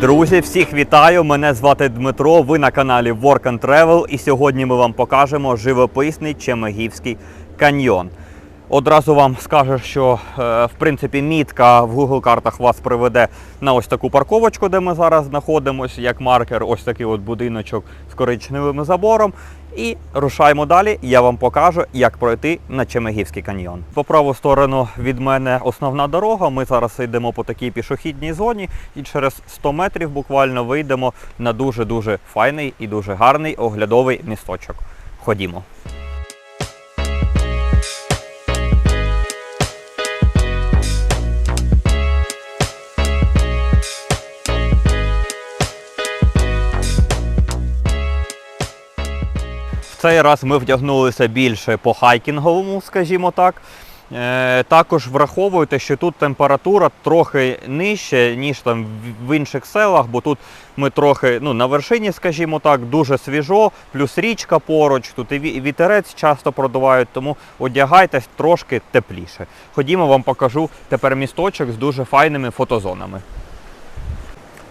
Друзі, всіх вітаю! Мене звати Дмитро. Ви на каналі Work and Travel. І сьогодні ми вам покажемо живописний Чемегівський каньйон. Одразу вам скажу, що е, в принципі мітка в Google картах вас приведе на ось таку парковочку, де ми зараз знаходимося, як маркер, ось такий от будиночок з коричневим забором. І рушаємо далі. Я вам покажу, як пройти на Чемегівський каньйон. По праву сторону від мене основна дорога. Ми зараз йдемо по такій пішохідній зоні, і через 100 метрів буквально вийдемо на дуже дуже файний і дуже гарний оглядовий місточок. Ходімо. Цей раз ми вдягнулися більше по хайкінговому, скажімо так. Е, також враховуйте, що тут температура трохи нижче, ніж там в- інших селах, бо тут ми трохи ну, на вершині, скажімо так, дуже свіжо, плюс річка поруч, тут і вітерець часто продувають, тому одягайтесь трошки тепліше. Ходімо, вам покажу тепер місточок з дуже файними фотозонами.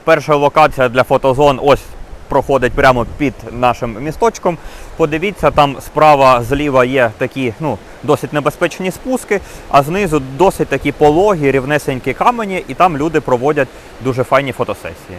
Перша локація для фотозон ось проходить прямо під нашим місточком. Подивіться, там справа зліва є такі ну, досить небезпечні спуски, а знизу досить такі пологі, рівнесенькі камені, і там люди проводять дуже файні фотосесії.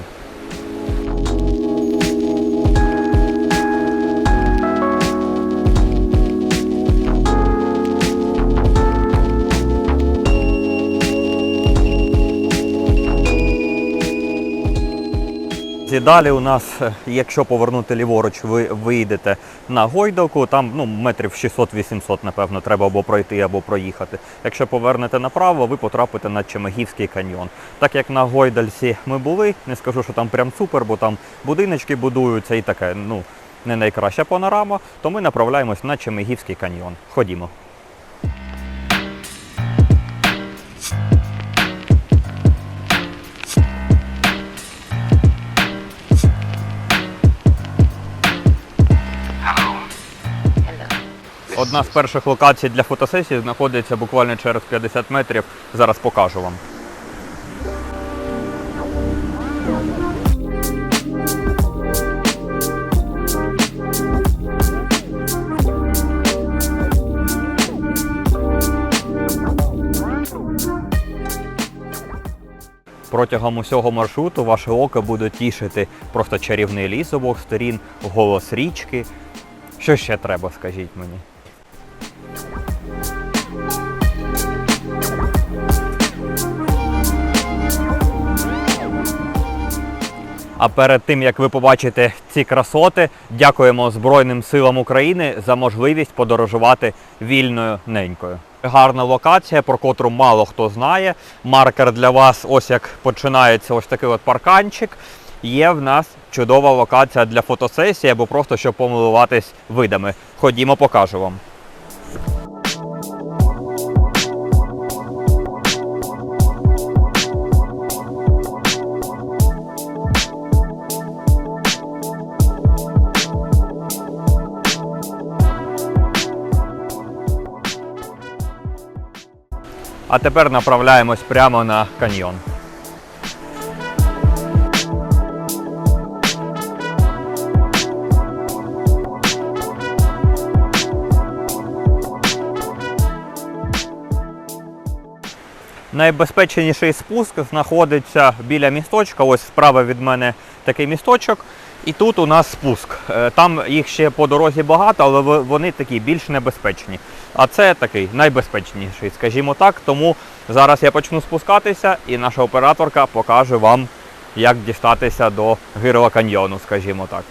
І далі у нас, е, якщо повернути ліворуч, ви вийдете на гойдалку, там ну, метрів 600-800, напевно, треба або пройти, або проїхати. Якщо повернете направо, ви потрапите на Чемегівський каньйон. Так як на гойдальці ми були, не скажу, що там прям супер, бо там будиночки будуються і таке, ну, не найкраща панорама, то ми направляємось на Чемегівський каньйон. Ходімо. Одна з перших локацій для фотосесії знаходиться буквально через 50 метрів. Зараз покажу вам. Протягом усього маршруту ваше око буде тішити просто чарівний ліс обох сторін, голос річки. Що ще треба, скажіть мені? А перед тим як ви побачите ці красоти, дякуємо Збройним силам України за можливість подорожувати вільною ненькою. Гарна локація, про котру мало хто знає. Маркер для вас, ось як починається ось такий от парканчик. Є в нас чудова локація для фотосесії або просто щоб помилуватись видами. Ходімо, покажу вам. А тепер направляємось прямо на каньйон. Найбезпечніший спуск знаходиться біля місточка. Ось справа від мене такий місточок. І тут у нас спуск. Е, Там їх ще по дорозі багато, але вони такі більш небезпечні. А це такий найбезпечніший, скажімо так. Тому зараз я почну спускатися, і наша операторка покаже вам, як дістатися до гирла каньйону, скажімо так.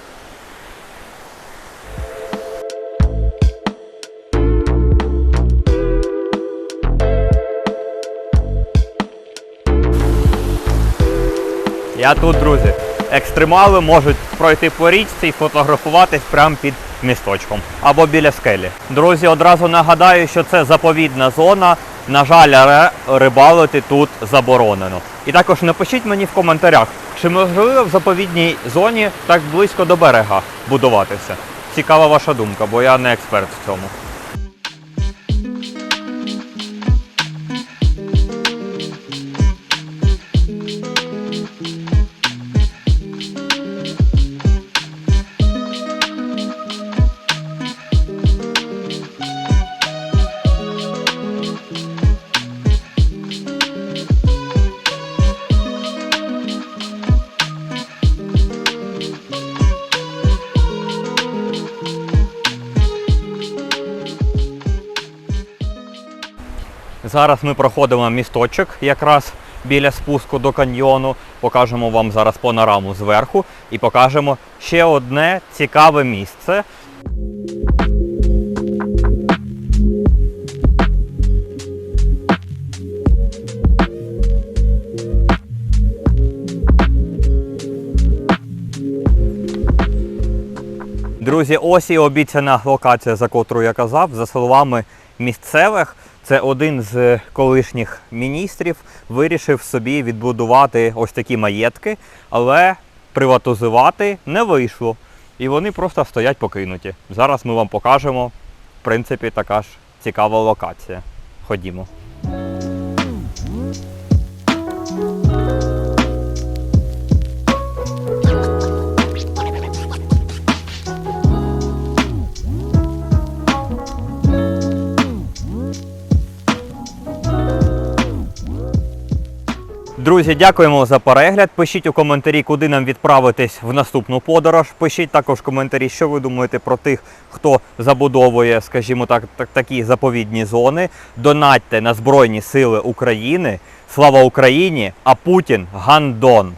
Я тут, друзі. Екстремали можуть пройти по річці і фотографуватись прямо під місточком або біля скелі. Друзі, одразу нагадаю, що це заповідна зона. На жаль, рибалити тут заборонено. І також напишіть мені в коментарях, чи можливо в заповідній зоні так близько до берега будуватися. Цікава ваша думка, бо я не експерт в цьому. Зараз ми проходимо місточок якраз біля спуску до каньйону. Покажемо вам зараз панораму зверху і покажемо ще одне цікаве місце. Друзі, ось і обіцяна локація, за котру я казав, за словами місцевих. Це один з колишніх міністрів вирішив собі відбудувати ось такі маєтки, але приватизувати не вийшло. І вони просто стоять покинуті. Зараз ми вам покажемо. В принципі, така ж цікава локація. Ходімо. Друзі, дякуємо за перегляд. Пишіть у коментарі, куди нам відправитись в наступну подорож. Пишіть також в коментарі, що ви думаєте про тих, хто забудовує, скажімо так, так такі заповідні зони. Донатьте на Збройні Сили України. Слава Україні! А Путін гандон!